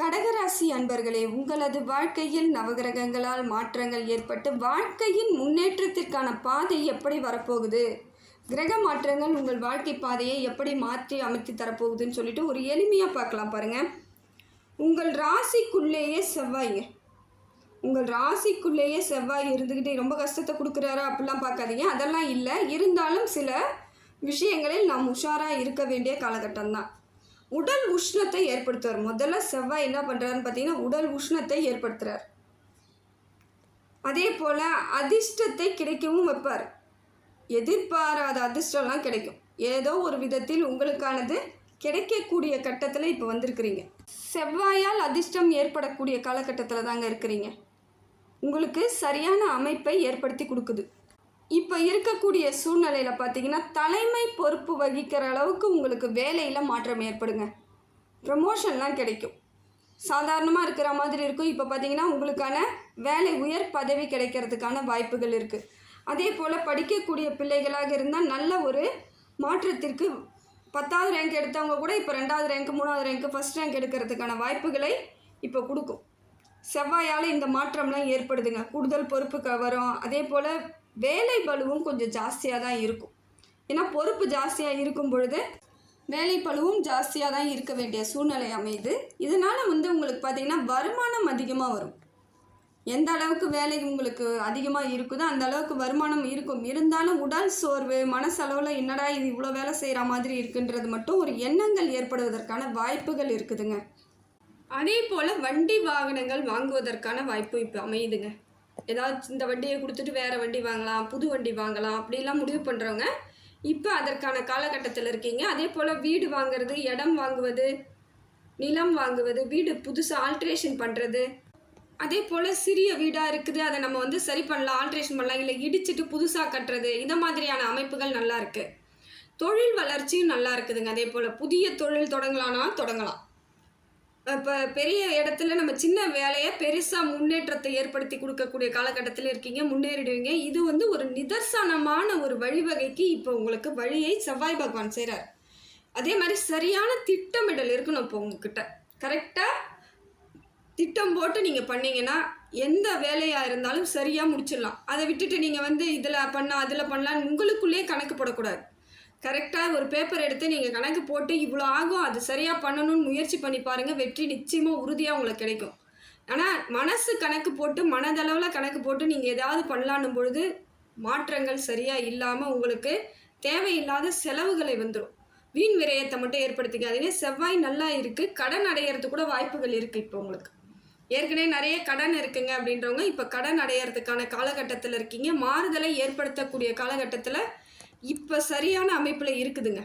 கடகராசி அன்பர்களே உங்களது வாழ்க்கையில் நவகிரகங்களால் மாற்றங்கள் ஏற்பட்டு வாழ்க்கையின் முன்னேற்றத்திற்கான பாதை எப்படி வரப்போகுது? கிரக மாற்றங்கள் உங்கள் வாழ்க்கை பாதையை எப்படி மாற்றி அமைத்து தரப்போகுதுன்னு சொல்லிட்டு ஒரு எளிமையாக பார்க்கலாம் பாருங்க. உங்கள் ராசிக்குள்ளேயே செவ்வாய். உங்கள் ராசிக்குள்ளேயே செவ்வாய் இருந்துக்கிட்டே ரொம்ப கஷ்டத்தை கொடுக்குறாரா அப்படிலாம் பார்க்காதீங்க. அதெல்லாம் இல்லை. இருந்தாலும் சில விஷயங்களில் நாம் உஷாராக இருக்க வேண்டிய காலகட்டம் தான் உடல் உஷ்ணத்தை ஏற்படுத்துவார். முதல்ல செவ்வாய் என்ன பண்ணுறாருன்னு பார்த்தீங்கன்னா உடல் உஷ்ணத்தை ஏற்படுத்துகிறார் அதே போல் அதிர்ஷ்டத்தை கிடைக்கவும் வைப்பார். எதிர்பாராத அதிர்ஷ்டம்லாம் கிடைக்கும். ஏதோ ஒரு விதத்தில் உங்களுக்கானது கிடைக்கக்கூடிய கட்டத்தில் இப்போ வந்திருக்கிறீங்க. செவ்வாயால் அதிர்ஷ்டம் ஏற்படக்கூடிய காலகட்டத்தில் தாங்க இருக்கிறீங்க. உங்களுக்கு சரியான அமைப்பை ஏற்படுத்தி கொடுக்குது. இப்போ இருக்கக்கூடிய சூழ்நிலையில் பார்த்தீங்கன்னா தலைமை பொறுப்பு வகிக்கிற அளவுக்கு உங்களுக்கு வேலையில் மாற்றம் ஏற்படுங்க. ப்ரமோஷன்லாம் கிடைக்கும். சாதாரணமாக இருக்கிற மாதிரி இருக்கும். இப்போ பார்த்தீங்கன்னா உங்களுக்கான வேலை உயர் பதவி கிடைக்கிறதுக்கான வாய்ப்புகள் இருக்குது அதே போல் படிக்கக்கூடிய பிள்ளைகளாக இருந்தால் நல்ல ஒரு மாற்றத்திற்கு பத்தாவது ரேங்க் எடுத்தவங்க கூட இப்போ ரெண்டாவது ரேங்க் மூணாவது ரேங்க் ஃபஸ்ட் ரேங்க் எடுக்கிறதுக்கான வாய்ப்புகளை இப்போ கொடுக்கும். செவ்வாயால் இந்த மாற்றம்லாம் ஏற்படுதுங்க. கூடுதல் பொறுப்பு வரும் அதே போல் வேலை பளுவும் கொஞ்சம் ஜாஸ்தியாக தான் இருக்கும். ஏன்னா பொறுப்பு ஜாஸ்தியாக இருக்கும் பொழுது வேலை பளுவும் ஜாஸ்தியாக தான் இருக்க வேண்டிய சூழ்நிலை அமையுது. இதனால் வந்து உங்களுக்கு பார்த்திங்கன்னா வருமானம் அதிகமாக வரும். எந்த அளவுக்கு வேலை உங்களுக்கு அதிகமாக இருக்குதோ அந்த அளவுக்கு வருமானம் இருக்கும். இருந்தாலும் உடல் சோர்வு மனசளவில் என்னடா இது இவ்வளோ வேலை செய்கிற மாதிரி இருக்குன்றது மட்டும் ஒரு எண்ணங்கள் ஏற்படுவதற்கான வாய்ப்புகள் இருக்குதுங்க. அதே போல் வண்டி வாகனங்கள் வாங்குவதற்கான வாய்ப்பு இப்போ அமையுதுங்க. ஏதாவது இந்த வண்டியை கொடுத்துட்டு வேறு வண்டி வாங்கலாம் புது வண்டி வாங்கலாம் அப்படிலாம் முடிவு பண்ணுறவங்க இப்போ அதற்கான காலகட்டத்தில் இருக்கீங்க. அதே போல் வீடு வாங்குறது இடம் வாங்குவது நிலம் வாங்குவது வீடு புதுசாக ஆல்ட்ரேஷன் பண்ணுறது அதே போல் சிறிய வீடாக இருக்குது அதை நம்ம வந்து சரி பண்ணலாம் ஆல்ட்ரேஷன் பண்ணலாம் இல்லை இடிச்சிட்டு புதுசாக கட்டுறது இந்த மாதிரியான அமைப்புகள் நல்லா இருக்குது தொழில் வளர்ச்சியும் நல்லா இருக்குதுங்க. அதே போல் புதிய தொழில் தொடங்கலான்னா தொடங்கலாம். இப்போ பெரிய இடத்துல நம்ம சின்ன வேலையை பெருசாக முன்னேற்றத்தை ஏற்படுத்தி கொடுக்கக்கூடிய காலகட்டத்தில் இருக்கீங்க முன்னேறிடுவீங்க. இது வந்து ஒரு நிதர்சனமான ஒரு வழிவகைக்கு இப்போ உங்களுக்கு வழியை செவ்வாய் பகவான் செய்கிறார் அதே மாதிரி சரியான திட்டமிடல் இருக்கணும் இப்போ உங்ககிட்ட. கரெக்டாக திட்டம் போட்டு நீங்கள் பண்ணீங்கன்னா எந்த வேலையாக இருந்தாலும் சரியாக முடிச்சிடலாம். அதை விட்டுட்டு நீங்கள் வந்து இதில் பண்ணால் அதில் பண்ணலான்னு உங்களுக்குள்ளேயே கணக்கு போடக்கூடாது. கரெக்டாக ஒரு பேப்பர் எடுத்து நீங்கள் கணக்கு போட்டு இவ்வளோ ஆகும் அது சரியாக பண்ணணும்னு முயற்சி பண்ணி பாருங்கள் வெற்றி நிச்சயமாக உறுதியாக உங்களுக்கு கிடைக்கும். ஆனால் மனசு கணக்கு போட்டு மனதளவில் கணக்கு போட்டு நீங்கள் ஏதாவது பண்ணலான்னும் பொழுது மாற்றங்கள் சரியாக இல்லாமல் உங்களுக்கு தேவையில்லாத செலவுகளை வந்துடும் வீண் விரயத்தை மட்டும் ஏற்படுத்திக்காதீங்க. செவ்வாய் நல்லா இருக்குது கடன் அடையிறது கூட வாய்ப்புகள் இருக்குது இப்போ உங்களுக்கு. ஏற்கனவே நிறைய கடன் இருக்குங்க அப்படின்றவங்க இப்போ கடன் அடையிறதுக்கான காலகட்டத்தில் இருக்கீங்க. மாறுதலை ஏற்படுத்தக்கூடிய காலகட்டத்தில் இப்போ சரியான அமைப்பில் இருக்குதுங்க.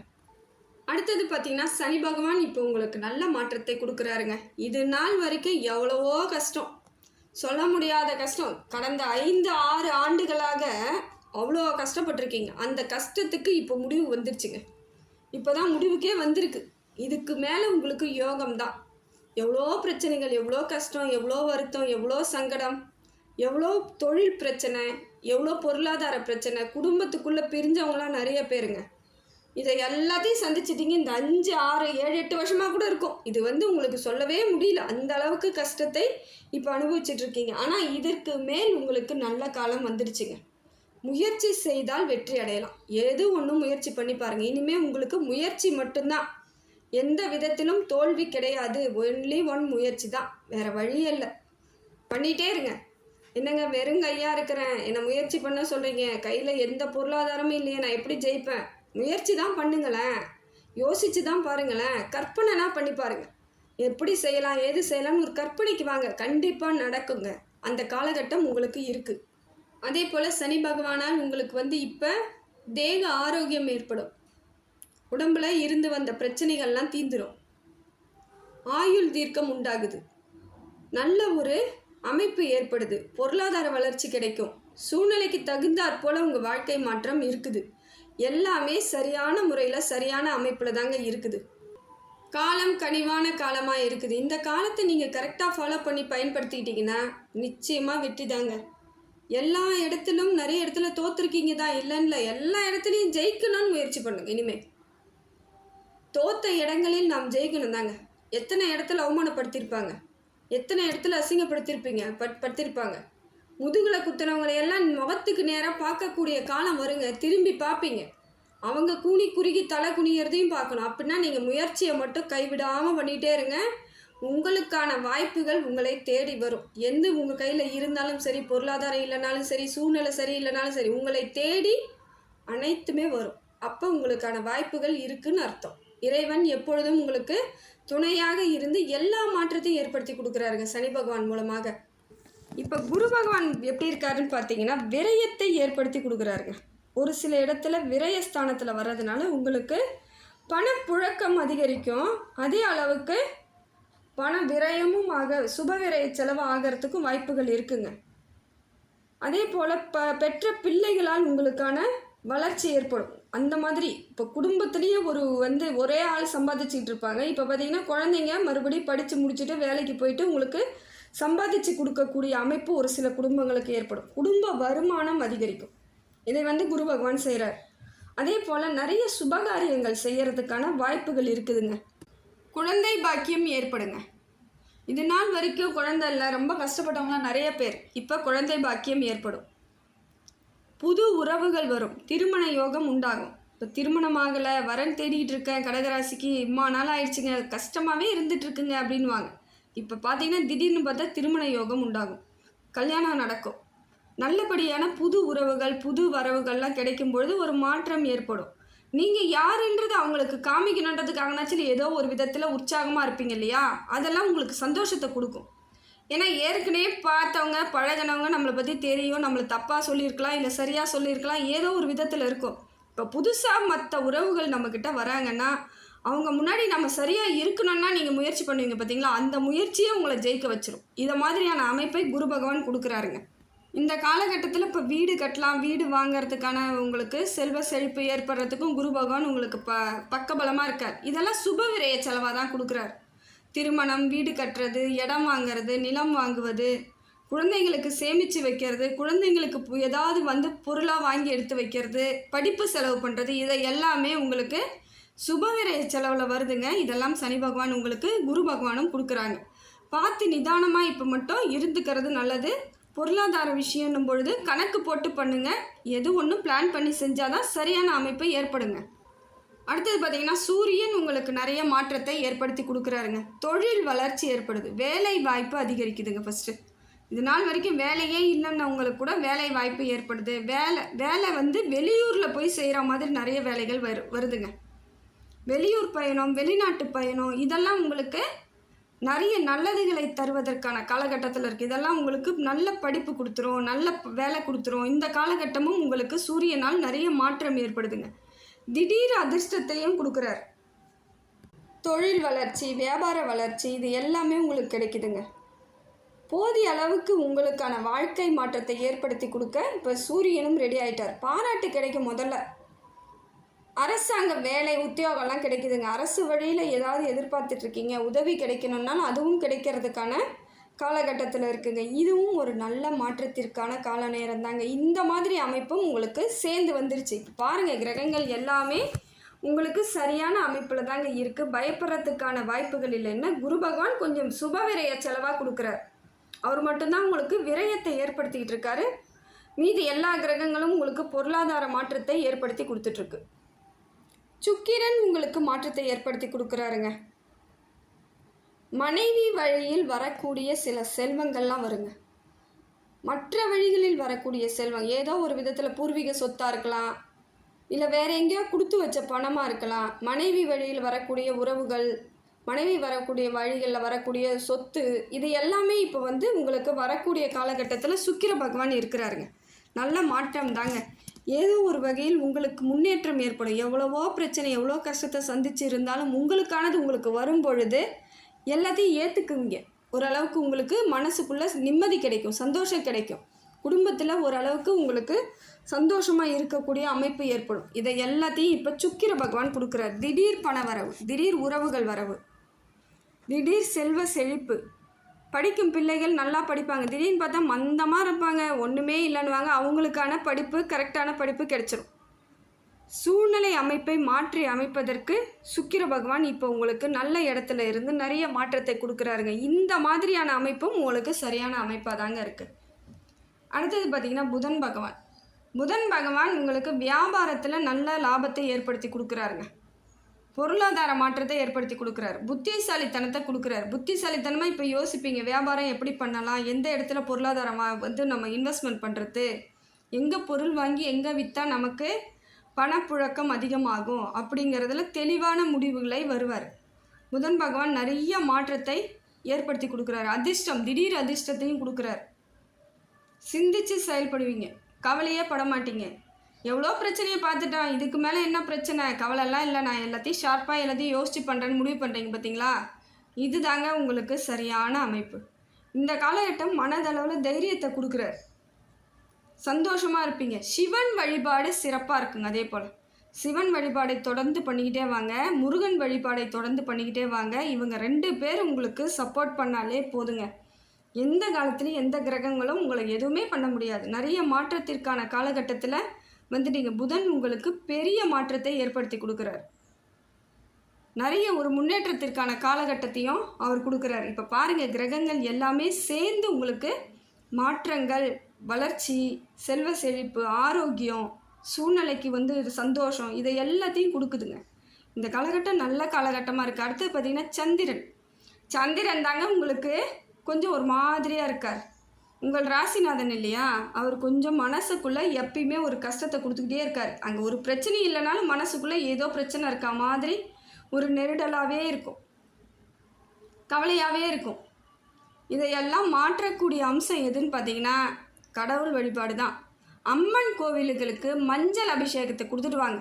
அடுத்தது பார்த்தீங்கன்னா சனி பகவான் இப்போ உங்களுக்கு நல்ல மாற்றத்தை கொடுக்குறாருங்க. இது நாள் வரைக்கும் எவ்வளவோ கஷ்டம். சொல்ல முடியாத கஷ்டம். கடந்த ஐந்து ஆறு ஆண்டுகளாக அவ்வளோ கஷ்டப்பட்டிருக்கீங்க. அந்த கஷ்டத்துக்கு இப்போ முடிவு வந்துருச்சுங்க. இப்போ தான் முடிவுக்கே வந்திருக்கு. இதுக்கு மேலே உங்களுக்கு யோகம் தான். எவ்வளோ பிரச்சனைகள் எவ்வளோ கஷ்டம் எவ்வளோ வருத்தம் எவ்வளோ சங்கடம் எவ்வளோ தொழில் பிரச்சனை எவ்வளோ பொருளாதார பிரச்சனை? குடும்பத்துக்குள்ளே பிரிஞ்சவங்களாம் நிறைய பேருங்க. இதை எல்லாத்தையும் சந்திச்சிட்டிங்க. இந்த அஞ்சு ஆறு ஏழு எட்டு வருஷமாக கூட இருக்கும். இது வந்து உங்களுக்கு சொல்லவே முடியல. அந்த அளவுக்கு கஷ்டத்தை இப்போ அனுபவிச்சுட்டு இருக்கீங்க. ஆனால் இதற்கு மேல் உங்களுக்கு நல்ல காலம் வந்துடுச்சுங்க. முயற்சி செய்தால் வெற்றி அடையலாம். எது ஒன்றும் முயற்சி பண்ணி பாருங்கள் இனிமேல் உங்களுக்கு முயற்சி மட்டும்தான். எந்த விதத்திலும் தோல்வி கிடையாது. ஒன்லி ஒன் முயற்சி தான். வேறு வழியே இல்லை. பண்ணிகிட்டே இருங்க. என்னங்க வெறும் கையாக இருக்கிறேன்? என்னை முயற்சி பண்ண சொல்கிறீங்க கையில் எந்த பொருளாதாரமும் இல்லையே நான் எப்படி ஜெயிப்பேன்? முயற்சி தான் பண்ணுங்களேன். யோசித்து தான் பாருங்களேன். கற்பனைனா பண்ணி பாருங்கள் எப்படி செய்யலாம் ஏது செய்யலாம்னு ஒரு கற்பனைக்கு வாங்க. கண்டிப்பாக நடக்குங்க. அந்த காலகட்டம் உங்களுக்கு இருக்குது அதே போல் சனி பகவானால் உங்களுக்கு வந்து இப்போ தேக ஆரோக்கியம் ஏற்படும். உடம்புல இருந்து வந்த பிரச்சனைகள்லாம் தீந்துடும் ஆயுள் தீர்க்கம் உண்டாகுது. நல்ல ஒரு அமைப்பு ஏற்படுது. பொருளாதார வளர்ச்சி கிடைக்கும். சூழ்நிலைக்கு தகுந்தாற் போல் உங்கள் வாழ்க்கை மாற்றம் இருக்குது. எல்லாமே சரியான முறையில் சரியான அமைப்பில் தாங்க இருக்குது. காலம் கனிவான காலமாக இருக்குது. இந்த காலத்தை நீங்கள் கரெக்டாக ஃபாலோ பண்ணி பயன்படுத்திக்கிட்டிங்கன்னா நிச்சயமாக வெற்றி தாங்க. எல்லா இடத்திலும் நிறைய இடத்துல தோற்றுருக்கீங்க தான் இல்லைன்னு எல்லா இடத்துலையும் ஜெயிக்கணும்னு முயற்சி பண்ணுங்க இனிமேல் தோத்த இடங்களில் நாம் ஜெயிக்கணும் தாங்க. எத்தனை இடத்துல அவமானப்படுத்தியிருப்பாங்க எத்தனை இடத்துல அசிங்கப்படுத்தியிருப்பீங்க? பட் படுத்திருப்பாங்க. முதுகில் குத்துனவங்களை எல்லாம் முகத்துக்கு நேராக பார்க்கக்கூடிய காலம் வருங்க. திரும்பி பார்ப்பீங்க. அவங்க கூனி குறுகி தலை குனியறதையும் பார்க்கணும். அப்படின்னா நீங்கள் முயற்சியை மட்டும் கைவிடாமல் பண்ணிகிட்டே இருங்க. உங்களுக்கான வாய்ப்புகள் உங்களை தேடி வரும். எந்த உங்கள் கையில் இருந்தாலும் சரி பொருளாதாரம் இல்லைனாலும் சரி சூழ்நிலை சரி இல்லைனாலும் சரி உங்களை தேடி அனைத்துமே வரும். அப்போ உங்களுக்கான வாய்ப்புகள் இருக்குன்னு அர்த்தம். இறைவன் எப்பொழுதும் உங்களுக்கு துணையாக இருந்து எல்லா மாற்றத்தையும் ஏற்படுத்தி கொடுக்குறாருங்க சனி பகவான் மூலமாக. இப்போ குரு பகவான் எப்படி இருக்காருன்னு பார்த்தீங்கன்னா விரயத்தை ஏற்படுத்தி கொடுக்குறாருங்க. ஒரு சில இடத்துல விரயஸ்தானத்தில் வர்றதுனால உங்களுக்கு பணப்புழக்கம் அதிகரிக்கும். அதே அளவுக்கு பண விரயமும் ஆக சுப விரய செலவு ஆகிறதுக்கும் வாய்ப்புகள் இருக்குங்க. அதே போல் ப பெற்ற பிள்ளைகளால் உங்களுக்கான வளர்ச்சி ஏற்படும். அந்த மாதிரி இப்போ குடும்பத்துலேயே ஒரு வந்து ஒரே ஆள் சம்பாதிச்சிட்டு இருப்பாங்க. இப்போ பார்த்தீங்கன்னா குழந்தைங்க மறுபடியும் படித்து முடிச்சுட்டு வேலைக்கு போயிட்டு உங்களுக்கு சம்பாதிச்சு கொடுக்கக்கூடிய அமைப்பு ஒரு சில குடும்பங்களுக்கு ஏற்படும். குடும்ப வருமானம் அதிகரிக்கும். இதை வந்து குரு பகவான் செய்கிறார் அதே போல் நிறைய சுபகாரியங்கள் செய்கிறதுக்கான வாய்ப்புகள் இருக்குதுங்க. குழந்தை பாக்கியம் ஏற்படுங்க. இது நாள் வரைக்கும் குழந்தை இல்லை ரொம்ப கஷ்டப்பட்டவங்களாம் நிறைய பேர். இப்போ குழந்தை பாக்கியம் ஏற்படும். புது உறவுகள் வரும். திருமண யோகம் உண்டாகும். இப்போ திருமணம் ஆகலை வரன் தேடிட்டு இருக்கேன் கடகராசிக்கு இம்மா நாள் ஆயிடுச்சுங்க கஷ்டமாகவே இருந்துகிட்ருக்குங்க அப்படின்வாங்க இப்போ பார்த்தீங்கன்னா திடீர்னு பார்த்தா திருமண யோகம் உண்டாகும். கல்யாணம் நடக்கும். நல்லபடியான புது உறவுகள் புது வரவுகள்லாம் கிடைக்கும் பொழுது ஒரு மாற்றம் ஏற்படும். நீங்கள் யாருன்றது அவங்களுக்கு காமிக்கணுன்றதுக்காகனாச்சும் ஏதோ ஒரு விதத்தில் உற்சாகமாக இருப்பீங்க இல்லையா? அதெல்லாம் உங்களுக்கு சந்தோஷத்தை கொடுக்கும். ஏன்னா ஏற்கனவே பார்த்தவங்க பழகினவங்க நம்மளை பற்றி தெரியும் நம்மளை தப்பாக சொல்லியிருக்கலாம் இல்லை சரியாக சொல்லியிருக்கலாம் ஏதோ ஒரு விதத்தில் இருக்கும். இப்போ புதுசாக மற்ற உறவுகள் நம்மக்கிட்ட வராங்கன்னா அவங்க முன்னாடி நம்ம சரியாக இருக்கணும்னா நீங்கள் முயற்சி பண்ணுவீங்க பார்த்தீங்களா அந்த முயற்சியே உங்களை ஜெயிக்க வச்சிடும் இதை மாதிரியான அமைப்பை குரு பகவான் கொடுக்குறாருங்க. இந்த காலகட்டத்தில் இப்போ வீடு கட்டலாம் வீடு வாங்குறதுக்கான உங்களுக்கு செல்வ செழிப்பு ஏற்படுறதுக்கும் குரு பகவான் உங்களுக்கு ப பக்கபலமாக இருக்கார். இதெல்லாம் சுப விரைய செலவாக தான் கொடுக்குறாரு. திருமணம் வீடு கட்டுறது இடம் வாங்குறது நிலம் வாங்குவது குழந்தைங்களுக்கு சேமித்து வைக்கிறது குழந்தைங்களுக்கு பு- ஏதாவது வந்து பொருளாக வாங்கி எடுத்து வைக்கிறது படிப்பு செலவு பண்ணுறது இதை எல்லாமே உங்களுக்கு சுபவிரய செலவில் வருதுங்க. இதெல்லாம் சனி பகவான் உங்களுக்கு குரு பகவானும் கொடுக்குறாங்க. பார்த்து நிதானமாக இப்போ மட்டும் இருந்துக்கிறது நல்லது. பொருளாதார விஷயம்னும் பொழுது கணக்கு போட்டு பண்ணுங்கள் எது ஒன்றும் பிளான் பண்ணி செஞ்சால் தான் சரியான அமைப்பு ஏற்படுங்க. அடுத்தது பார்த்தீங்கன்னா சூரியன் உங்களுக்கு நிறைய மாற்றத்தை ஏற்படுத்தி கொடுக்குறாருங்க. தொழில் வளர்ச்சி ஏற்படுது. வேலை வாய்ப்பு அதிகரிக்குதுங்க ஃபஸ்ட்டு இது நாள் வரைக்கும் வேலையே இல்லைன்னவங்களுக்கு கூட வேலை வாய்ப்பு ஏற்படுது. வேலை வேலை வந்து வெளியூரில் போய் செய்கிற மாதிரி நிறைய வேலைகள் வரு வருதுங்க. வெளியூர் பயணம் வெளிநாட்டு பயணம் இதெல்லாம் உங்களுக்கு நிறைய நல்லதுகளை தருவதற்கான காலகட்டத்தில் இருக்குது இதெல்லாம் உங்களுக்கு நல்ல படிப்பு கொடுத்துரும் நல்ல வேலை கொடுத்துரும். இந்த காலகட்டமும் உங்களுக்கு சூரியனால் நிறைய மாற்றம் ஏற்படுதுங்க. திடீர் அதிர்ஷ்டத்தையும் கொடுக்குறார். தொழில் வளர்ச்சி வியாபார வளர்ச்சி இது எல்லாமே உங்களுக்கு கிடைக்குதுங்க. போதிய அளவுக்கு உங்களுக்கான வாழ்க்கை மாற்றத்தை ஏற்படுத்தி கொடுக்க இப்போ சூரியனும் ரெடி ஆயிட்டார். பாராட்டு கிடைக்கும் முதல்ல. அரசாங்க வேலை உத்தியோகம்லாம் கிடைக்குதுங்க. அரசு வழியில் ஏதாவது எதிர்பார்த்துட்ருக்கீங்க உதவி கிடைக்கணும்னாலும் அதுவும் கிடைக்கிறதுக்கான காலகட்டத்தில் இருக்குங்க. இதுவும் ஒரு நல்ல மாற்றத்திற்கான கால நேரம் தாங்க. இந்த மாதிரி அமைப்பும் உங்களுக்கு சேர்ந்து வந்துருச்சு. இப்போ பாருங்கள் கிரகங்கள் எல்லாமே உங்களுக்கு சரியான அமைப்பில் தாங்க இருக்குது பயப்படுறதுக்கான வாய்ப்புகள் இல்லைன்னா குரு பகவான் கொஞ்சம் சுபவிரய செலவாக கொடுக்குறார். அவர் மட்டும்தான் உங்களுக்கு விரயத்தை ஏற்படுத்திக்கிட்டு இருக்காரு. மீதி எல்லா கிரகங்களும் உங்களுக்கு பொருளாதார மாற்றத்தை ஏற்படுத்தி கொடுத்துட்ருக்கு சுக்கிரன் உங்களுக்கு மாற்றத்தை ஏற்படுத்தி கொடுக்குறாருங்க. மனைவி வழியில் வரக்கூடிய சில செல்வங்கள்லாம் வருங்க. மற்ற வழிகளில் வரக்கூடிய செல்வம் ஏதோ ஒரு விதத்தில் பூர்வீக சொத்தாக இருக்கலாம் இல்லை வேற எங்கேயோ கொடுத்து வச்ச பணமாக இருக்கலாம். மனைவி வழியில் வரக்கூடிய உறவுகள் மனைவி வரக்கூடிய வழிகளில் வரக்கூடிய சொத்து இது எல்லாமே இப்போ வந்து உங்களுக்கு வரக்கூடிய காலகட்டத்தில் சுக்கிர பகவான் இருக்கிறாருங்க. நல்ல மாற்றம் தாங்க. ஏதோ ஒரு வகையில் உங்களுக்கு முன்னேற்றம் ஏற்படும். எவ்வளவோ பிரச்சனை எவ்வளோ கஷ்டத்தை சந்திச்சு இருந்தாலும் உங்களுக்கானது உங்களுக்கு வரும் பொழுது எல்லாத்தையும் ஏற்றுக்குவீங்க ஓரளவுக்கு உங்களுக்கு மனசுக்குள்ளே நிம்மதி கிடைக்கும் சந்தோஷம் கிடைக்கும். குடும்பத்தில் ஓரளவுக்கு உங்களுக்கு சந்தோஷமாக இருக்கக்கூடிய அமைப்பு ஏற்படும். இதை எல்லாத்தையும் இப்போ சுக்கிர பகவான் கொடுக்குறார். திடீர் பண வரவு திடீர் உறவுகள் வரவு திடீர் செல்வ செழிப்பு. படிக்கும் பிள்ளைகள் நல்லா படிப்பாங்க. திடீர்னு பார்த்தா மந்தமாக இருப்பாங்க. ஒன்றுமே இல்லைன்னுவாங்க. அவங்களுக்கான படிப்பு கரெக்டான படிப்பு கிடச்சிரும். சூழ்நிலை அமைப்பை மாற்றி அமைப்பதற்கு சுக்கிர பகவான் இப்போ உங்களுக்கு நல்ல இடத்துல இருந்து நிறைய மாற்றத்தை கொடுக்குறாருங்க. இந்த மாதிரியான அமைப்பும் உங்களுக்கு சரியான அமைப்பாக தாங்க இருக்குது அடுத்தது பார்த்திங்கன்னா புதன் பகவான். புதன் பகவான் உங்களுக்கு வியாபாரத்தில் நல்ல லாபத்தை ஏற்படுத்தி கொடுக்குறாருங்க. பொருளாதார மாற்றத்தை ஏற்படுத்தி கொடுக்குறாரு. புத்திசாலித்தனத்தை கொடுக்குறாரு. புத்திசாலித்தனமாக இப்போ யோசிப்பீங்க வியாபாரம் எப்படி பண்ணலாம்? எந்த இடத்துல பொருளாதாரமாக வந்து நம்ம இன்வெஸ்ட்மெண்ட் பண்ணுறது எங்கே பொருள் வாங்கி எங்கே விற்றா நமக்கு பணப்புழக்கம் அதிகமாகும் அப்படிங்கிறதுல தெளிவான முடிவுகளை வருவார். புதன் பகவான் நிறைய மாற்றத்தை ஏற்படுத்தி கொடுக்குறாரு. அதிர்ஷ்டம் திடீர் அதிர்ஷ்டத்தையும் கொடுக்குறாரு. சிந்திச்சு செயல்படுவீங்க. கவலையே படமாட்டீங்க எவ்வளோ பிரச்சனையை பார்த்துட்டான் இதுக்கு மேலே என்ன பிரச்சனை? கவலைலாம் இல்லை நான் எல்லாத்தையும் ஷார்ப்பாக எல்லாத்தையும் யோசிச்சு பண்ணுறேன்னு முடிவு பண்ணுறீங்க பார்த்தீங்களா? இது தாங்க உங்களுக்கு சரியான அமைப்பு. இந்த காலகட்டம் மனதளவில் தைரியத்தை கொடுக்குறாரு. சந்தோஷமாக இருப்பீங்க. சிவன் வழிபாடு சிறப்பாக இருக்குங்க அதே போல். சிவன் வழிபாடை தொடர்ந்து பண்ணிக்கிட்டே வாங்க. முருகன் வழிபாடை தொடர்ந்து பண்ணிக்கிட்டே வாங்க. இவங்க ரெண்டு பேர் உங்களுக்கு சப்போர்ட் பண்ணாலே போதுங்க. எந்த காலத்துலேயும் எந்த கிரகங்களும் உங்களை எதுவுமே பண்ண முடியாது. நிறைய மாற்றத்திற்கான காலகட்டத்தில் வந்துட்டீங்க புதன் உங்களுக்கு பெரிய மாற்றத்தை ஏற்படுத்தி கொடுக்குறாரு. நிறைய ஒரு முன்னேற்றத்திற்கான காலகட்டத்தையும் அவர் கொடுக்குறாரு. இப்போ பாருங்கள் கிரகங்கள் எல்லாமே சேர்ந்து உங்களுக்கு மாற்றங்கள் வளர்ச்சி செல்வ செழிப்பு ஆரோக்கியம் சூழ்நிலைக்கு வந்து இது சந்தோஷம் இதை எல்லாத்தையும் கொடுக்குதுங்க. இந்த காலகட்டம் நல்ல காலகட்டமாக இருக்குது அடுத்தது பார்த்திங்கன்னா சந்திரன். சந்திரன் தாங்க உங்களுக்கு கொஞ்சம் ஒரு மாதிரியாக இருக்கார். உங்கள் ராசிநாதன் இல்லையா? அவர் கொஞ்சம் மனசுக்குள்ளே எப்பயுமே ஒரு கஷ்டத்தை கொடுத்துக்கிட்டே இருக்கார். அங்கே ஒரு பிரச்சனை இல்லைனாலும் மனசுக்குள்ளே ஏதோ பிரச்சனை இருக்கா மாதிரி ஒரு நெருடலாகவே இருக்கும். கவலையாகவே இருக்கும். இதையெல்லாம் மாற்றக்கூடிய அம்சம் எதுன்னு பார்த்தீங்கன்னா கடவுள் வழிபாடு தான் அம்மன் கோவில்களுக்கு மஞ்சள் அபிஷேகத்தை கொடுத்துட்டு வாங்க.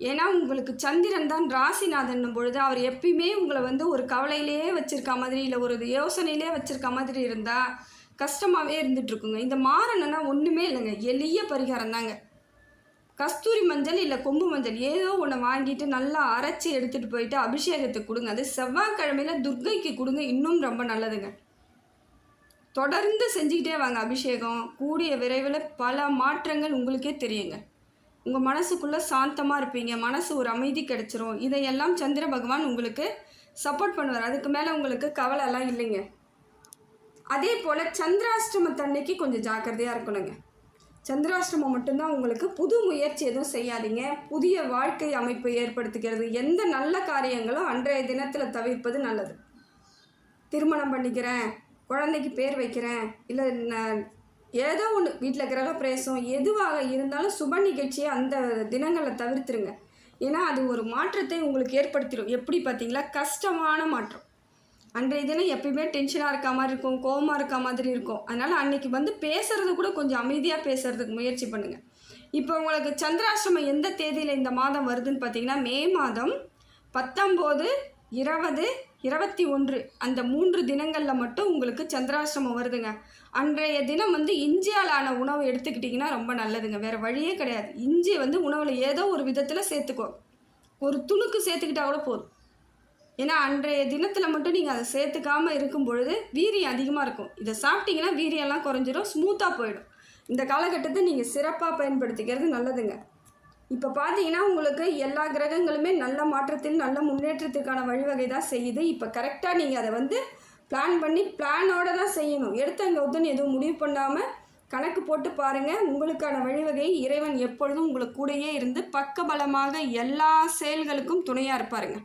ஏன்னா உங்களுக்கு சந்திரன் தான் ராசிநாதன் பொழுது அவர் எப்பயுமே உங்களை வந்து ஒரு கவலையிலேயே வச்சிருக்க மாதிரி இல்லை ஒரு யோசனையிலே வச்சிருக்க மாதிரி இருந்தால் கஷ்டமாகவே இருந்துகிட்ருக்குங்க இந்த மாறணுன்னா ஒன்றுமே இல்லைங்க. எளிய பரிகாரம் தாங்க. கஸ்தூரி மஞ்சள் இல்லை கொம்பு மஞ்சள் ஏதோ ஒன்று வாங்கிட்டு நல்லா அரைச்சி எடுத்துகிட்டு போயிட்டு அபிஷேகத்தை கொடுங்க. அது செவ்வாய்க்கிழமையில் துர்க்கைக்கு கொடுங்க. இன்னும் ரொம்ப நல்லதுங்க. தொடர்ந்து செஞ்சுக்கிட்டே வாங்க அபிஷேகம். கூடிய விரைவில் பல மாற்றங்கள் உங்களுக்கே தெரியுங்க. உங்கள் மனசுக்குள்ளே சாந்தமாக இருப்பீங்க. மனசு ஒரு அமைதி கிடச்சிரும். இதையெல்லாம் சந்திர பகவான் உங்களுக்கு சப்போர்ட் பண்ணுவார். அதுக்கு மேலே உங்களுக்கு கவலைலாம் இல்லைங்க. அதே போல் சந்திராஷ்டமத்தன்னைக்கு கொஞ்சம் ஜாக்கிரதையாக இருக்கணுங்க. சந்திராஷ்டமம் மட்டும்தான் உங்களுக்கு புது முயற்சி எதுவும் செய்யாதீங்க. புதிய வாழ்க்கை அமைப்பை ஏற்படுத்திக்கிறது. எந்த நல்ல காரியங்களும் அன்றைய தினத்தில் தவிர்ப்பது நல்லது. திருமணம் பண்ணிக்கிறேன். குழந்தைக்கு பேர் வைக்கிறேன். இல்லை நான் ஏதோ ஒன்று வீட்டில் கிரக பிரவேசம் எதுவாக இருந்தாலும் சுப நிகழ்ச்சியை அந்த தினங்களை தவிர்த்துருங்க. ஏன்னா அது ஒரு மாற்றத்தை உங்களுக்கு ஏற்படுத்திடும் எப்படி பார்த்தீங்களா? கஷ்டமான மாற்றம். அன்றைய தினம் எப்பயுமே டென்ஷனாக இருக்க மாதிரி இருக்கும் கோவமாக இருக்க மாதிரி இருக்கும். அதனால் அன்னைக்கு வந்து பேசுறது கூட கொஞ்சம் அமைதியாக பேசுறதுக்கு முயற்சி பண்ணுங்கள் இப்போ உங்களுக்கு சந்திராசிரமம் எந்த தேதியில் இந்த மாதம் வருதுன்னு பார்த்தீங்கன்னா மே மாதம் பத்தொம்போது இருபது இருபத்தி ஒன்று அந்த மூன்று தினங்களில் மட்டும் உங்களுக்கு சந்திராஷ்டமம் வருதுங்க. அன்றைய தினம் வந்து இஞ்சியாலான உணவை உணவு எடுத்துக்கிட்டிங்கன்னா ரொம்ப நல்லதுங்க. வேறு வழியே கிடையாது. இஞ்சி வந்து உணவில் ஏதோ ஒரு விதத்தில் சேர்த்துக்கோ. ஒரு துணுக்கு சேர்த்துக்கிட்டா கூட போதும். ஏன்னா அன்றைய தினத்தில் மட்டும் நீங்கள் அதை சேர்த்துக்காமல் இருக்கும் பொழுது வீரியம் அதிகமாக இருக்கும். இதை சாப்பிட்டீங்கன்னா வீரியம்லாம் குறைஞ்சிரும் ஸ்மூத்தாக போயிடும். இந்த காலகட்டத்தை நீங்கள் சிறப்பாக பயன்படுத்திக்கிறது நல்லதுங்க. இப்போ பார்த்தீங்கன்னா உங்களுக்கு எல்லா கிரகங்களுமே நல்ல மாற்றத்தில் நல்ல முன்னேற்றத்திற்கான வழிவகை தான் செய்யுது. இப்போ கரெக்டாக நீங்கள் அதை வந்து பிளான் பண்ணி பிளானோடு தான் செய்யணும். எடுத்தங்க ஒத்துன்னு எதுவும் முடிவு பண்ணாமல் கணக்கு போட்டு பாருங்கள் உங்களுக்கான வழிவகை இறைவன் எப்பொழுதும் உங்களுக்கு கூடயே இருந்து பக்கபலமாக எல்லா செயல்களுக்கும் துணையாக இருப்பாருங்க.